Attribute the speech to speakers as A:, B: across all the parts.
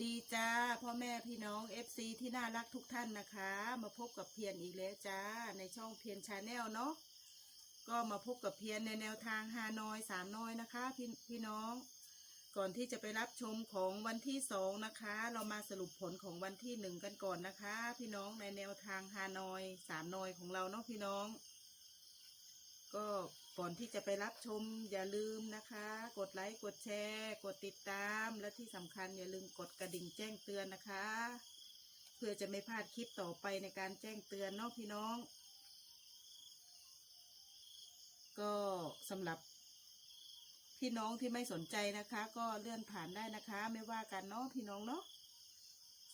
A: ดีจ้าพ่อแม่พี่น้อง FC ที่น่ารักทุกท่านนะคะ มาพบกับเพียรอีกแล้วจ้า ในช่องเพียรชาแนลเนาะก็มาพบกับเพียรในแนวทางฮานอยสามน้อยนะคะพี่พี่น้อง ก่อนที่จะไปรับชมของวันที่สองนะคะ เรามาสรุปผลของวันที่หนึ่งกันก่อนนะคะ พี่น้องในแนวทางฮานอยสามน้อยของเราเนาะพี่น้อง ก็ ก่อนที่จะไปรับชมอย่าลืมนะคะ กดไลค์กดแชร์ กดติดตามและที่สำคัญอย่าลืมกดกระดิ่งแจ้งเตือนนะคะ เพื่อจะไม่พลาดคลิปต่อไปในการแจ้งเตือนนาะพี่น้อง ก็สำหรับพี่น้องที่ไม่สนใจนะคะ ก็เลื่อนผ่านได้นะคะ ไม่ว่ากันเนาะพี่น้องเนาะ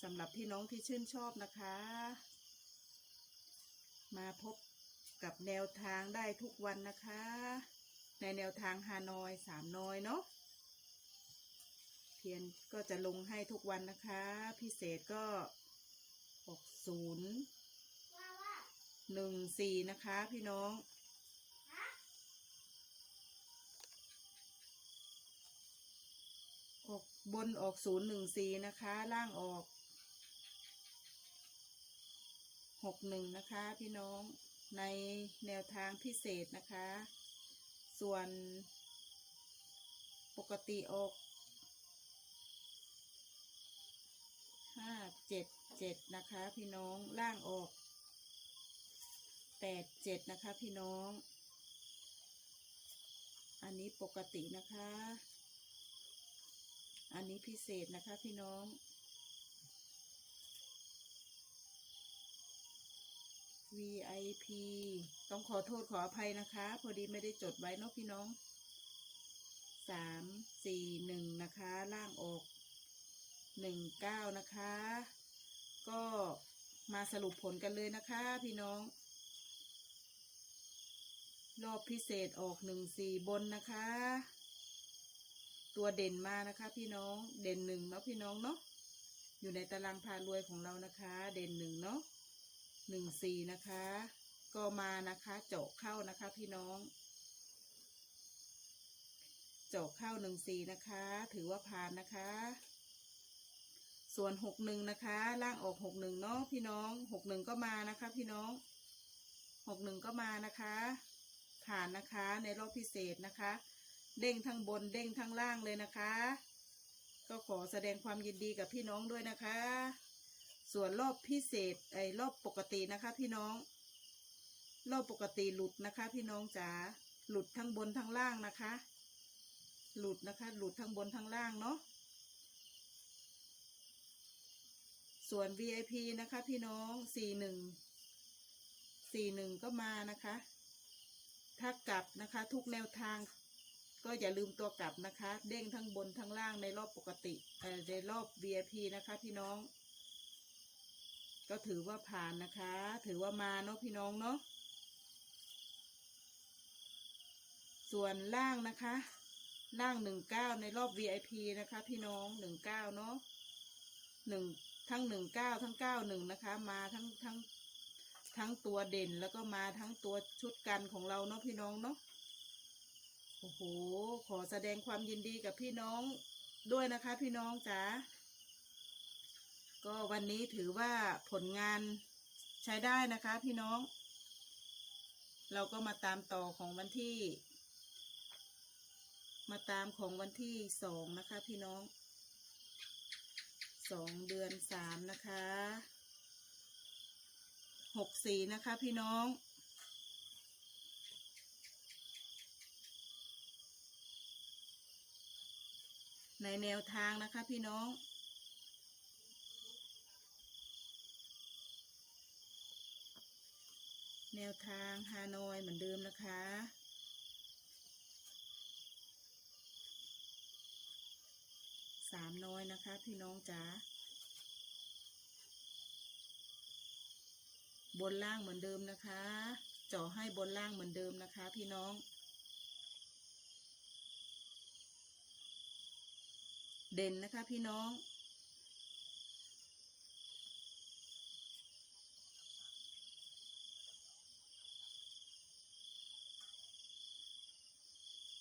A: สำหรับพี่น้องที่ชื่นชอบนะคะ มาพบ กับแนวทางได้ทุกวันนะคะ ในแนวทางฮานอยสามน้อยเนาะเพียนก็จะลงให้ทุกวันนะคะ พิเศษก็หกศูนย์หนึ่งสี่นะคะพี่น้องออกบนออกศูนย์หนึ่งสี่นะคะ ล่างออกหกหนึ่งนะคะพี่น้อง ในแนวทางพิเศษนะคะ ส่วนปกติออกห้าเจ็ดเจ็ดนะคะ พี่น้องล่างออกแปดเจ็ดนะคะ พี่น้อง อันนี้ปกตินะคะ อันนี้พิเศษนะคะพี่น้อง VIP ต้องขอโทษขออภัยนะคะ พอดีไม่ได้จดไว้เนาะพี่น้องสามสี่หนึ่งนะคะ ล่างออกหนึ่งเก้านะคะ ก็มาสรุปผลกันเลยนะคะ พี่น้อง รอบพิเศษออกหนึ่งสี่บนนะคะ ตัวเด่นมานะคะ พี่น้องเด่นหนึ่งเนาะพี่น้องเนาะอยู่ในตารางพารวยของเรานะคะ เด่นหนึ่งเนาะหนึ่งสี่นะคะ ก็มานะคะเจาะเข้านะคะ พี่น้อง เจาะเข้าหนึ่งสี่นะคะ ถือว่าผ่านนะคะ ส่วนหกหนึ่งนะคะ ล่างออกหกหนึ่งเนาะพี่น้องหกหนึ่งก็มานะคะ พี่น้องหกหนึ่งก็มานะคะ ผ่านนะคะในรอบพิเศษนะคะ เด้งทั้งบนเด้งทั้งล่างเลยนะคะ ก็ขอแสดงความยินดีกับพี่น้องด้วยนะคะ ส่วนรอบพิเศษไอ้รอบปกตินะคะ พี่น้อง รอบปกติหลุดนะคะ พี่น้องจ๋าหลุดทั้งบนทั้งล่างนะคะ หลุดนะคะ หลุดทั้งบนทั้งล่างเนาะส่วน VIP นะคะ พี่น้องสี่หนึ่งสี่หนึ่งก็มานะคะ ถ้ากลับนะคะ ทุกแนวทาง ก็อย่าลืมตัวกลับนะคะ เด้งทั้งบนทั้งล่างในรอบปกติเอ่ในรอบ VIP นะคะ พี่น้อง ก็ถือว่าผ่านนะคะ ถือว่ามาเนาะพี่น้องเนาะ ส่วนล่างนะคะ ล่างหนึ่งเก้าในรอบ VIP นะคะ พี่น้องหนึ่งเก้าเนาะหนึ่งทั้งหนึ่งเก้าทั้งเก้าหนึ่งนะคะ มาทั้งทั้งทั้งตัวเด่นแล้วก็มาทั้งตัวชุดกันของเราเนาะพี่น้องเนาะโอ้โห ขอแสดงความยินดีกับพี่น้องด้วยนะคะ พี่น้องจ๋าก็วันนี้ถือว่าผลงานใช้ได้นะคะ พี่น้อง เราก็มาตามต่อของวันที่ มาตามของวันที่สองนะคะ พี่น้องสองเดือนสามนะคะหกสี่นะคะพี่น้องในแนวทางนะคะพี่น้อง แนวทางฮานอยเหมือนเดิมนะคะามน้อยนะคะ พี่น้องจ๋าบนล่างเหมือนเดิมนะคะเจาะให้บนล่างเหมือนเดิมนะคะ พี่น้อง เด่นนะคะพี่น้อง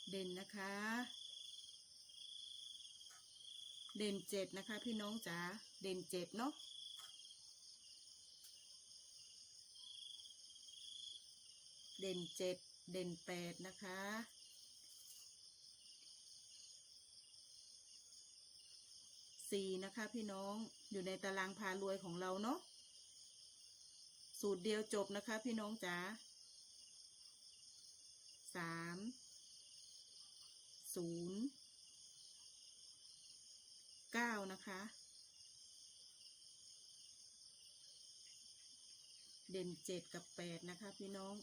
A: เด่นนะคะ เด่นเจ็ดนะคะ พี่น้องจ๋าเด่นเจ็ดเนาะเด่นเจ็ดเด่นแปดนะคะ สี่นะคะพี่น้องอยู่ในตารางพารวยของเราเนาะ สูตรเดียวจบนะคะพี่น้องจ๋าสามศูนย์เก้านะคะ เด่นเจ็ดกับแปดนะคะพี่น้อง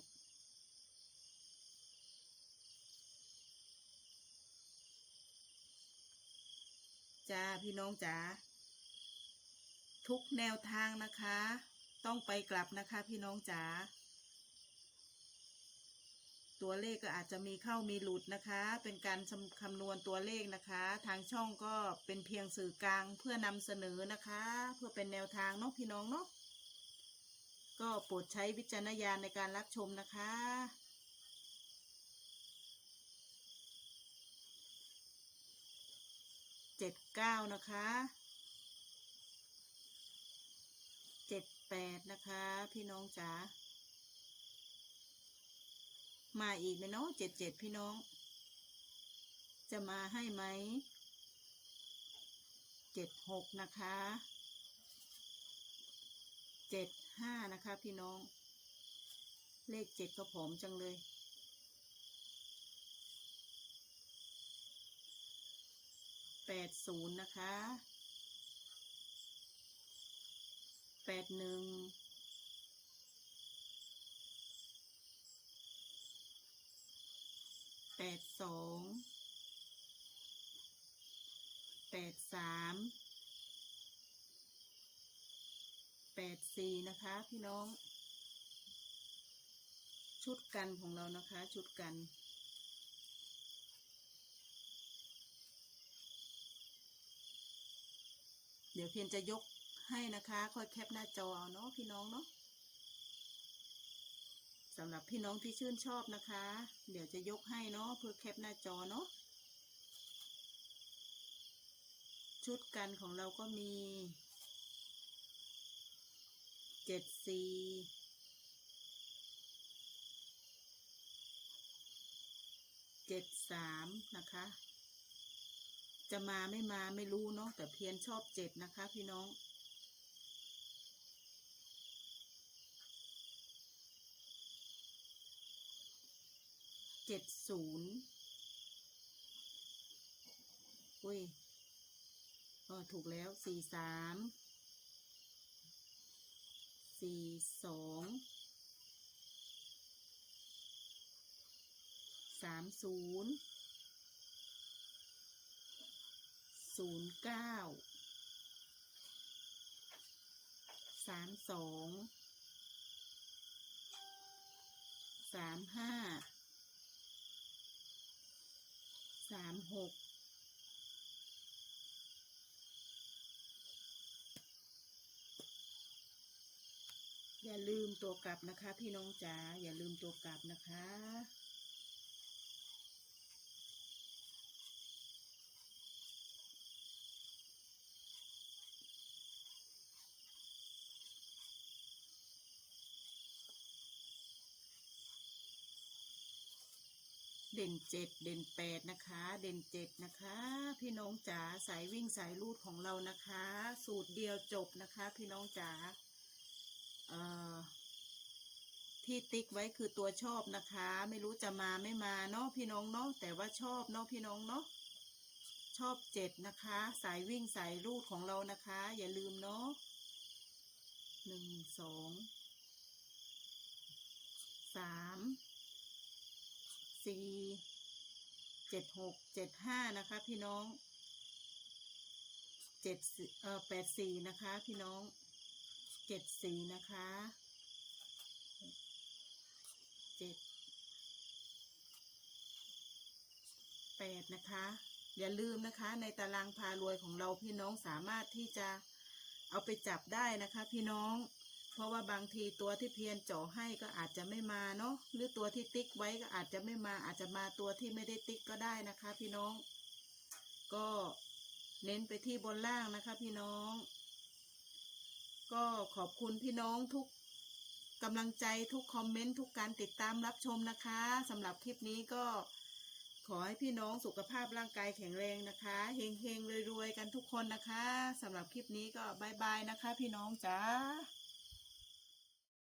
A: จ้าพี่น้องจ๋าทุกแนวทางนะคะ ต้องไปกลับนะคะพี่น้องจ๋าตัวเลขก็อาจจะมีเข้ามีหลุดนะคะ เป็นการคำคำนวณตัวเลขนะคะ ทางช่องก็เป็นเพียงสื่อกลางเพื่อนำเสนอนะคะ เพื่อเป็นแนวทางเนาะพี่น้องเนาะ ก็โปรดใช้วิจารณญาณในการรับชมนะคะ เจ็ดเก้านะคะ เจ็ดแปดนะคะ พี่น้องจ๋า มาอีกไหมเนาะเจ็ดเจ็ดพี่น้อง จะมาให้ไหม เจ็ดหกนะคะ เจ็ด ห้านะคะ พี่น้อง เลขเจ็ดก็ผอมจังเลย แปดศูนย์นะคะ แปดหนึ่ง แปดสอง แปดสาม แปดสี่นะคะ พี่น้อง ชุดกันของเรานะคะ ชุดกันเดี๋ยวเพียนจะยกให้นะคะ ค่อยแคปหน้าจอเอาเนาะพี่น้องเนาะสำหรับพี่น้องที่ชื่นชอบนะคะ เดี๋ยวจะยกให้เนาะเพื่อแคปหน้าจอเนาะชุดกันของเราก็มี เจ็ดสี่เจ็ดสามนะคะ จะมาไม่มาไม่รู้เนาะแต่เพียนชอบเจ็ดนะคะ พี่น้องเจ็ดศูนย์อุ้ยเออถูกแล้วสี่สาม สี่สองสามศูนย์ศูนย์เก้าสามสองสามห้าสามหก อย่าลืมตัวกลับนะคะ พี่น้องจ๋าอย่าลืมตัวกลับนะคะ เด่นเจ็ดเด่นแปดนะคะ เด่นเจ็ดนะคะ พี่น้องจ๋าสายวิ่งสายลูดของเรานะคะ สูตรเดียวจบนะคะ พี่น้องจ๋า ที่ติ๊กไว้คือตัวชอบนะคะ ไม่รู้จะมาไม่มาเนาะพี่น้องเนาะแต่ว่าชอบเนาะพี่น้องเนาะชอบเจ็ดนะคะ สายวิ่งสายลูดของเรานะคะ อย่าลืมเนาะหนึ่งสองสามสี่เจ็ดหกเจ็ดห้านะคะ พี่น้องเจ็ดเอ่อแปดสี่นะคะ พี่น้อง เจ็ดสีนะคะเจ็ดแปดนะคะ อย่าลืมนะคะ ในตารางพารวยของเราพี่น้องสามารถที่จะเอาไปจับได้นะคะ พี่น้อง เพราะว่าบางทีตัวที่เพียนเจาะให้ก็อาจจะไม่มาเนาะหรือตัวที่ติ๊กไว้ก็อาจจะไม่มา อาจจะมาตัวที่ไม่ได้ติ๊กก็ได้นะคะ พี่น้อง ก็เน้นไปที่บนล่างนะคะ พี่น้อง ก็ขอบคุณพี่น้องทุกกำลังใจทุกคอมเมนต์ทุกการติดตามรับชมนะคะสำหรับคลิปนี้ก็ขอให้พี่น้องสุขภาพร่างกายแข็งแรงนะคะเฮงเฮงๆรวยๆ กันทุกคนนะคะสำหรับคลิปนี้ก็บายบายนะคะ พี่น้องจ้า